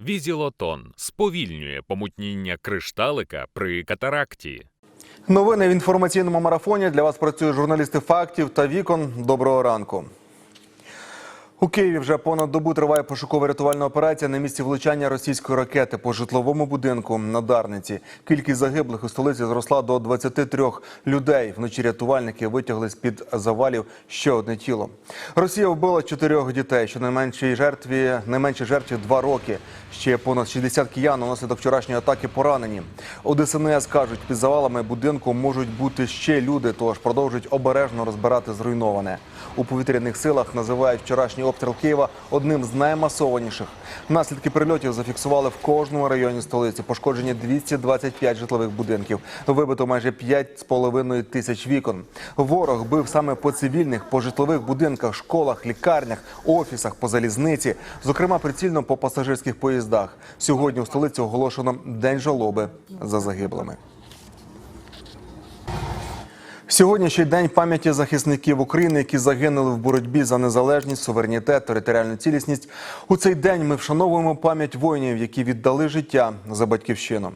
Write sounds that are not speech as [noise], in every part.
Візілотон сповільнює помутніння кришталика при катаракті. Новини в інформаційному марафоні для вас працюють журналісти фактів та вікон. Доброго ранку. У Києві вже понад добу триває пошуково-рятувальна операція на місці влучання російської ракети по житловому будинку на Дарниці. Кількість загиблих у столиці зросла до 23 людей. Вночі рятувальники витягли з під завалів ще одне тіло. Росія вбила чотирьох дітей. Щонайменшій жертві найменшій жертві два роки. Ще понад 60 киян унаслідок вчорашньої атаки поранені. У ДСНС кажуть, під завалами будинку можуть бути ще люди, тож продовжують обережно розбирати зруйноване. У повітряних силах називають вчорашній обстріл Києва одним з наймасованіших. Наслідки прильотів зафіксували в кожному районі столиці. Пошкоджені 225 житлових будинків. Вибито майже 5,5 тисяч вікон. Ворог бив саме по цивільних, по житлових будинках, школах, лікарнях, офісах, по залізниці, зокрема прицільно по пасажирських поїздах. Сьогодні у столиці оголошено день жалоби за загиблими. Сьогодні ще й день пам'яті захисників України, які загинули в боротьбі за незалежність, суверенітет, територіальну цілісність. У цей день ми вшановуємо пам'ять воїнів, які віддали життя за батьківщину.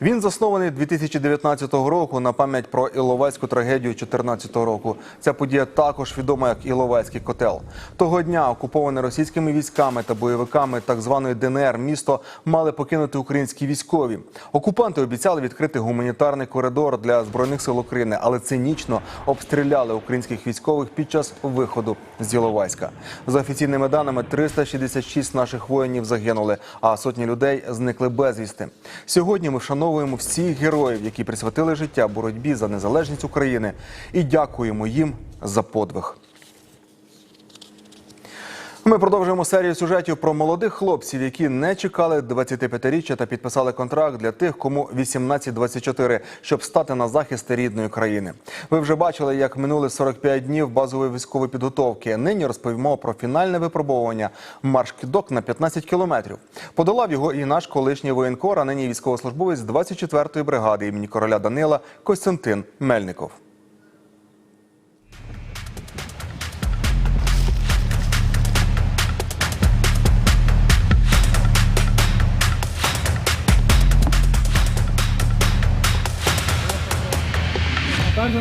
Він заснований 2019 року на пам'ять про Іловайську трагедію 2014 року. Ця подія також відома як Іловайський котел. Того дня окуповане російськими військами та бойовиками так званої ДНР місто мали покинути українські військові. Окупанти обіцяли відкрити гуманітарний коридор для збройних сил України, але цинічно обстріляли українських військових під час виходу з Іловайська. За офіційними даними, 366 наших воїнів загинули, а сотні людей зникли безвісти. Сьогодні ми вшановуємо всіх героїв, які присвятили життя боротьбі за незалежність України, і дякуємо їм за подвиг. Ми продовжуємо серію сюжетів про молодих хлопців, які не чекали 25-річчя та підписали контракт для тих, кому 18-24, щоб стати на захист рідної країни. Ви вже бачили, як минули 45 днів базової військової підготовки. Нині розповімо про фінальне випробовування марш-кидок на 15 кілометрів. Подолав його і наш колишній воєнкор, а нині військовослужбовець 24-ї бригади імені короля Данила Костянтин Мельников.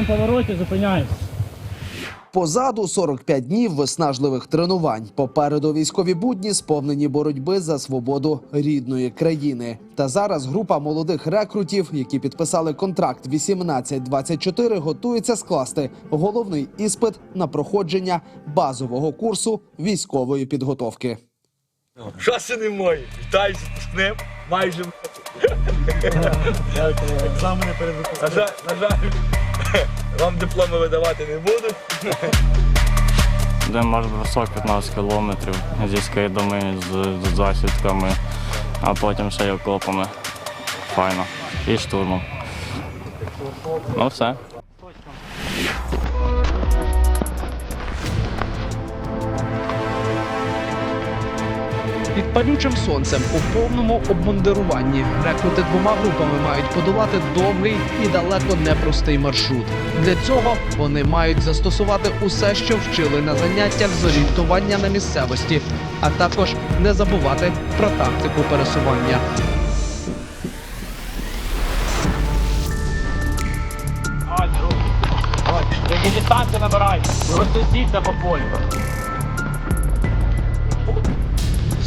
Кожному повороті зупиняємося. Позаду 45 днів виснажливих тренувань. Попереду військові будні сповнені боротьби за свободу рідної країни. Та зараз група молодих рекрутів, які підписали контракт 18-24, готується скласти головний іспит на проходження базового курсу військової підготовки. Шаси немає. Вітаю з пускним. Майже. Екзамени перед на жаль, [laughs] вам дипломи видавати не буду. Де марш бросок 15 кілометрів зі скидами, з, з засідками, а потім ще й окопами. Файно. І штурмом. Ну все. Під палючим сонцем у повному обмундируванні рекрути двома групами мають подолати довгий і далеко непростий маршрут. Для цього вони мають застосувати усе, що вчили на заняттях з орієнтування на місцевості, а також не забувати про тактику пересування. Дистанцію набирай. Розсусіться по полю.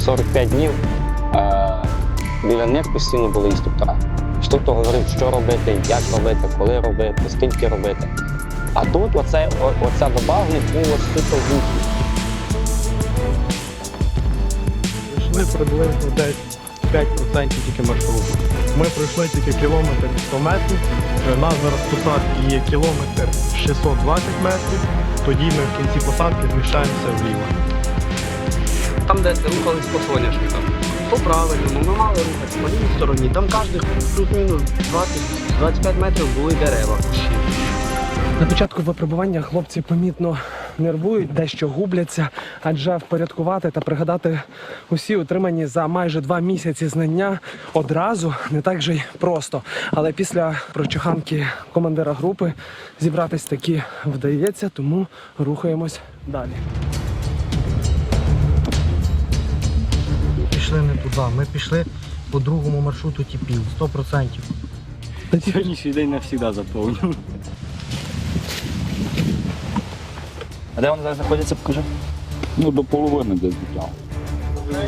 45 днів е, біля них постійно були інструктора. Інструктор говорив, що робити, як робити, коли робити, скільки робити. А тут оце, о, оця доба було суто в духі. Пройшли приблизно десь 5% тільки маршруту. Ми пройшли тільки кілометр 100 метрів. Е, У нас зараз посадки є кілометр 620 метрів. Тоді ми в кінці посадки зміщаємося вліво. Там, де рухались по соняшникам. По правильному, ми мали рухатися по лівій стороні. Там кожних плюс-мінус 20-25 метрів були дерева. На початку випробування хлопці помітно нервують, дещо губляться, адже впорядкувати та пригадати усі отримані за майже два місяці знання одразу не так же й просто. Але після прочуханки командира групи зібратись таки вдається, тому рухаємось далі. Пішли не туди. Ми пішли по другому маршруту тіпів, 100%. На сьогоднішній день не завжди заповню. А де вони зараз знаходяться, покажи? Ну, до половини десь до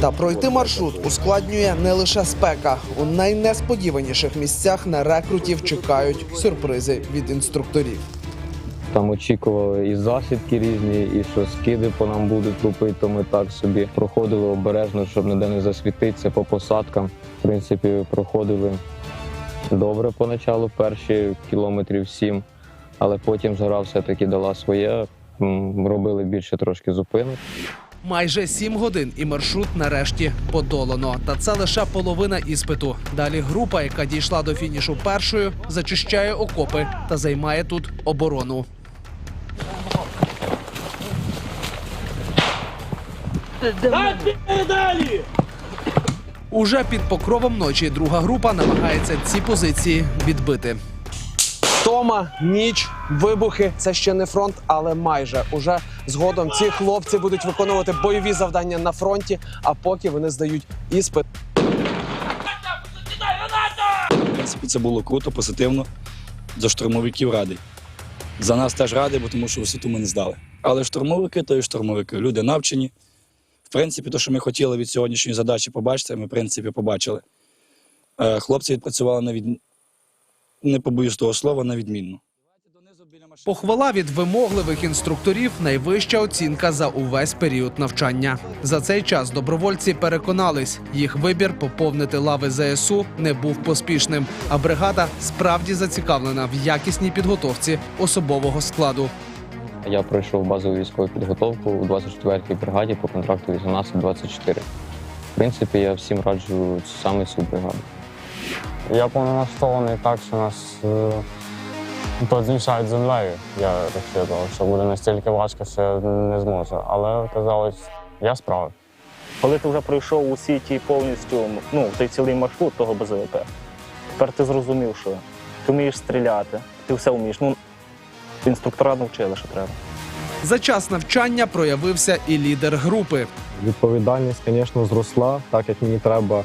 Та пройти маршрут ускладнює не лише спека. У найнесподіваніших місцях на рекрутів чекають сюрпризи від інструкторів. Там очікували і засідки різні, і що скиди по нам будуть лупити, то ми так собі проходили обережно, щоб ніде не засвітитися по посадкам. В принципі, проходили добре поначалу, перші кілометрів сім, але потім згора все-таки дала своє. Робили більше трошки зупинок. Майже сім годин і маршрут нарешті подолано. Та це лише половина іспиту. Далі група, яка дійшла до фінішу першою, зачищає окопи та займає тут оборону. Далі! Уже під покровом ночі друга група намагається ці позиції відбити. Тома, ніч, вибухи це ще не фронт, але майже уже згодом ці хлопці будуть виконувати бойові завдання на фронті. А поки вони здають іспит. В принципі, це було круто, позитивно. За штурмовиків радий. За нас теж радий, бо тому що освіту ми не здали. Але штурмовики то і штурмовики. Люди навчені. В принципі, те, що ми хотіли від сьогоднішньої задачі побачити, ми, в принципі, побачили. Е, Хлопці відпрацювали на від... не побоюсь того слова, на відмінно. Похвала від вимогливих інструкторів найвища оцінка за увесь період навчання. За цей час добровольці переконались, їх вибір поповнити лави ЗСУ не був поспішним. А бригада справді зацікавлена в якісній підготовці особового складу. Я пройшов базову військову підготовку у 24-й бригаді по контракту 18-24. В принципі, я всім раджу саме цю бригаду. Я повноналаштований так, що нас е, тут змішають землею. Я розчитував, що буде настільки важко, що я не зможу. Але оказалось, я справив. Коли ти вже пройшов усі ті повністю, ну, той цілий маршрут того БЗВП, тепер ти зрозумів, що ти вмієш стріляти, ти все вмієш. Ну, інструктора навчили, що треба. За час навчання проявився і лідер групи. Відповідальність, звісно, зросла, так як мені треба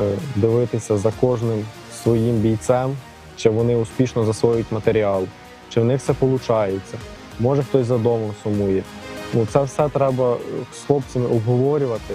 е, дивитися за кожним своїм бійцем, чи вони успішно засвоюють матеріал, чи в них все виходить. Може хтось за домом сумує. Ну, це все треба е, з хлопцями обговорювати.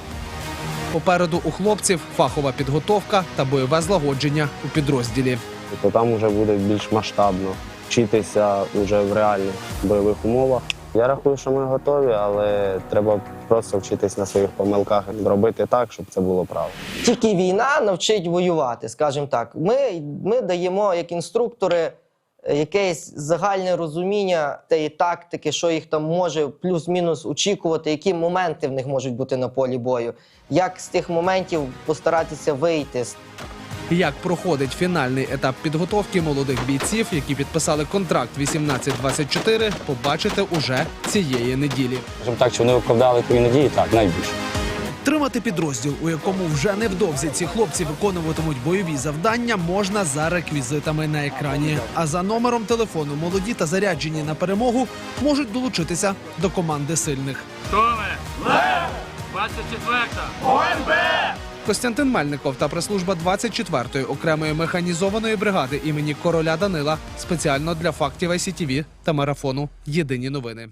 Попереду у хлопців фахова підготовка та бойове злагодження у підрозділі. то там вже буде більш масштабно вчитися вже в реальних бойових умовах. Я рахую, що ми готові, але треба просто вчитись на своїх помилках робити так, щоб це було правильно. Тільки війна навчить воювати, скажімо так. Ми, ми даємо як інструктори якесь загальне розуміння тієї тактики, що їх там може плюс-мінус очікувати, які моменти в них можуть бути на полі бою, як з тих моментів постаратися вийти. Як проходить фінальний етап підготовки молодих бійців, які підписали контракт 18-24, побачите уже цієї неділі. Скажімо так, чи вони виправдали твої надії, так, найбільше. Тримати підрозділ, у якому вже невдовзі ці хлопці виконуватимуть бойові завдання, можна за реквізитами на екрані. А за номером телефону молоді та заряджені на перемогу можуть долучитися до команди сильних. Томе! Лев! 24-та! ОМБ! Костянтин Мельников та прес-служба 24-ї окремої механізованої бригади імені короля Данила спеціально для фактів ICTV та марафону Єдині новини.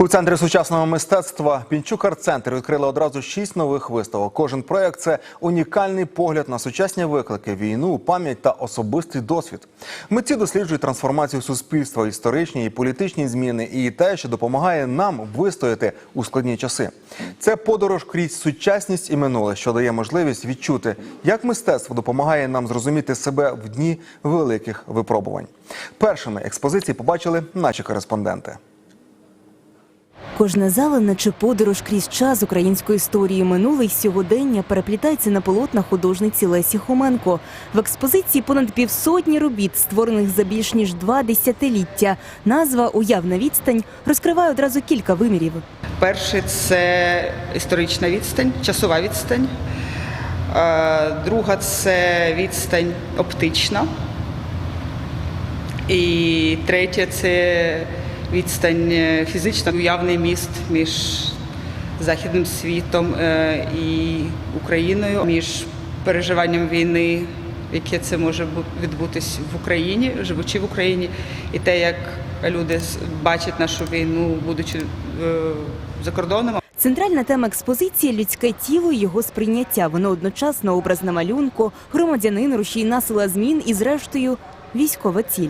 У центрі сучасного мистецтва Пінчук арт-центр відкрили одразу шість нових виставок. Кожен проект це унікальний погляд на сучасні виклики, війну, пам'ять та особистий досвід. Митці досліджують трансформацію суспільства, історичні і політичні зміни, і те, що допомагає нам вистояти у складні часи. Це подорож крізь сучасність і минуле, що дає можливість відчути, як мистецтво допомагає нам зрозуміти себе в дні великих випробувань. Першими експозиції побачили наші кореспонденти. Кожна зала, наче подорож крізь час української історії минуле й сьогодення переплітається на полотнах художниці Лесі Хоменко. В експозиції понад півсотні робіт, створених за більш ніж два десятиліття. Назва Уявна відстань розкриває одразу кілька вимірів. Перше це історична відстань, часова відстань. Е, Друга це відстань оптична. І третя це відстань е, фізична, уявний міст між західним світом е, і Україною, між переживанням війни, яке це може бу- відбутись в Україні, живучи в Україні, і те, як люди бачать нашу війну, будучи е, за кордоном. Центральна тема експозиції людське тіло і його сприйняття. Воно одночасно образ на малюнку, громадянин, рушійна сила змін і, зрештою, військова ціль.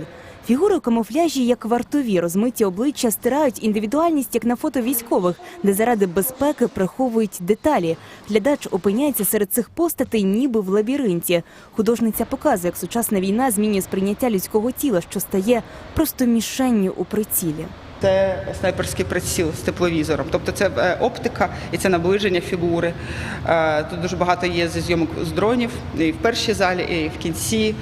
Фігури у камуфляжі як вартові, розмиті обличчя стирають індивідуальність, як на фото військових, де заради безпеки приховують деталі. Глядач опиняється серед цих постатей, ніби в лабіринті. Художниця показує, як сучасна війна змінює сприйняття людського тіла, що стає просто мішенню у прицілі. Це снайперський приціл з тепловізором, тобто це е, оптика і це наближення фігури. Е, Тут дуже багато є зі зйомок з дронів і в першій залі, і в кінці.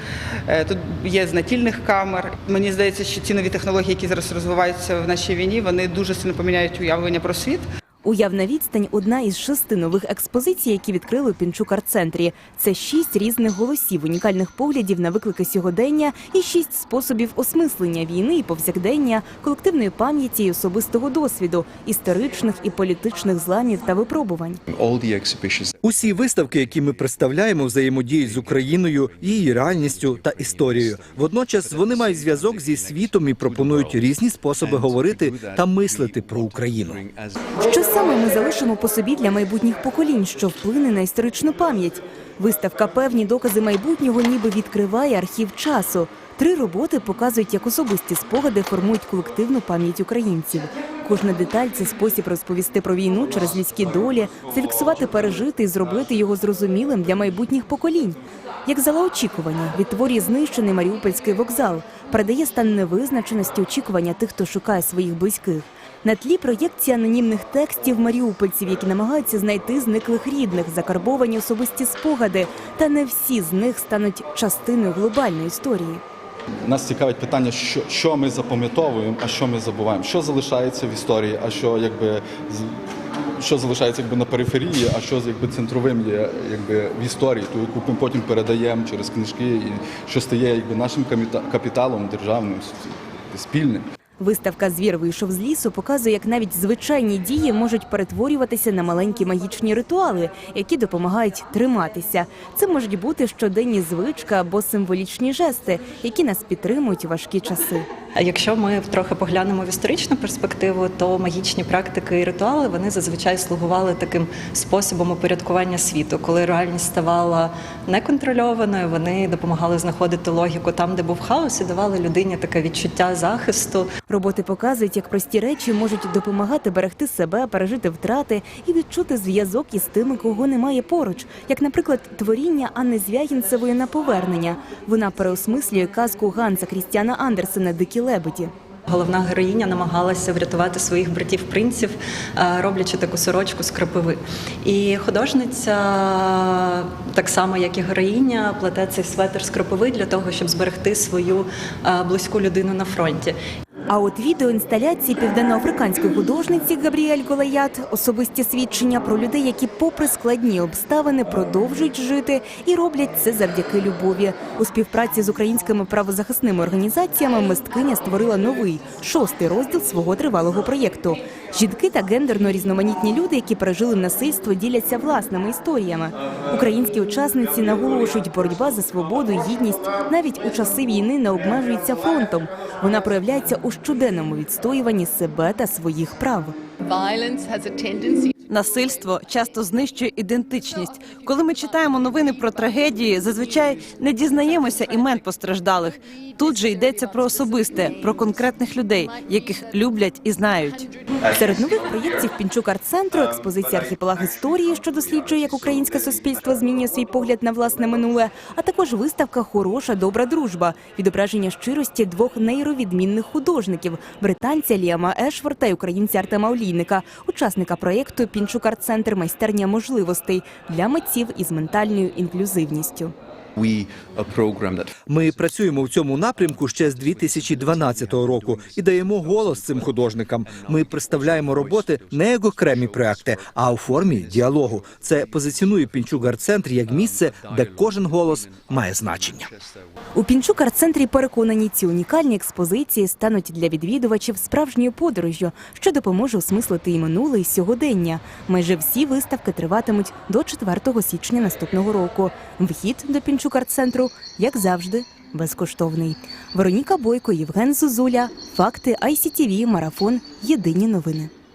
Е, Тут є з натільних камер. Мені здається, що ці нові технології, які зараз розвиваються в нашій війні, вони дуже сильно поміняють уявлення про світ. Уявна відстань одна із шести нових експозицій, які відкрили у Пінчук арт-центрі. Це шість різних голосів, унікальних поглядів на виклики сьогодення і шість способів осмислення війни і повсякдення, колективної пам'яті і особистого досвіду, історичних і політичних зламів та випробувань. Усі виставки, які ми представляємо, взаємодіють з Україною, її реальністю та історією. Водночас вони мають зв'язок зі світом і пропонують різні способи говорити та мислити про Україну. Що саме ми залишимо по собі для майбутніх поколінь, що вплине на історичну пам'ять? Виставка певні докази майбутнього, ніби відкриває архів часу. Три роботи показують, як особисті спогади формують колективну пам'ять українців. Кожна деталь це спосіб розповісти про війну через людські долі, зафіксувати пережити і зробити його зрозумілим для майбутніх поколінь. Як зала очікування відтворює знищений Маріупольський вокзал, передає стан невизначеності очікування тих, хто шукає своїх близьких. На тлі проєкції анонімних текстів маріупольців, які намагаються знайти зниклих рідних, закарбовані особисті спогади, та не всі з них стануть частиною глобальної історії. Нас цікавить питання, що, що ми запам'ятовуємо, а що ми забуваємо, що залишається в історії, а що якби що залишається якби на периферії, а що якби центровим є якби в історії, ту, яку ми потім передаємо через книжки, і що стає якби нашим капіталом державним спільним. Виставка Звір вийшов з лісу показує, як навіть звичайні дії можуть перетворюватися на маленькі магічні ритуали, які допомагають триматися. Це можуть бути щоденні звички або символічні жести, які нас підтримують у важкі часи. Якщо ми трохи поглянемо в історичну перспективу, то магічні практики і ритуали вони зазвичай слугували таким способом упорядкування світу. Коли реальність ставала неконтрольованою, вони допомагали знаходити логіку там, де був хаос, і давали людині таке відчуття захисту. Роботи показують, як прості речі можуть допомагати берегти себе, пережити втрати і відчути зв'язок із тими, кого немає поруч. Як, наприклад, творіння Анни Звягінцевої на повернення. Вона переосмислює казку Ганса Крістіана Андерсена Дикі лебеді. Головна героїня намагалася врятувати своїх братів принців, е, роблячи таку сорочку з крапиви. І художниця, так само як і героїня, плете цей светр з крапиви для того, щоб зберегти свою е, близьку людину на фронті. А от відеоінсталяції південноафриканської художниці Габріель Голаят особисті свідчення про людей, які, попри складні обставини, продовжують жити і роблять це завдяки любові. У співпраці з українськими правозахисними організаціями мисткиня створила новий шостий розділ свого тривалого проєкту. Жінки та гендерно різноманітні люди, які пережили насильство, діляться власними історіями. Українські учасниці наголошують, боротьба за свободу гідність навіть у часи війни не обмежується фронтом. Вона проявляється у щоденному відстоюванні себе та своїх прав. Насильство часто знищує ідентичність. Коли ми читаємо новини про трагедії, зазвичай не дізнаємося імен постраждалих. Тут же йдеться про особисте, про конкретних людей, яких люблять і знають. Серед нових проєктів Пінчук арт-центру експозиція архіпелаг історії, що досліджує, як українське суспільство змінює свій погляд на власне минуле, а також виставка Хороша добра дружба, відображення щирості двох нейровідмінних художників британця Ліама Ешворта і українця Артема Олійника, учасника проєкту Пінчук арт-центр майстерня можливостей для митців із ментальною інклюзивністю. Ми працюємо в цьому напрямку ще з 2012 року і даємо голос цим художникам. Ми представляємо роботи не як окремі проекти, а у формі діалогу. Це позиціонує Пінчук арт-центр як місце, де кожен голос має значення. У Пінчук арт-центрі переконані, ці унікальні експозиції стануть для відвідувачів справжньою подорожжю, що допоможе осмислити і минуле, і сьогодення. Майже всі виставки триватимуть до 4 січня наступного року. Вхід до Пінчук арт-центру, як завжди, безкоштовний. Вероніка Бойко, Євген Зузуля, факти ICTV, марафон. Єдині новини.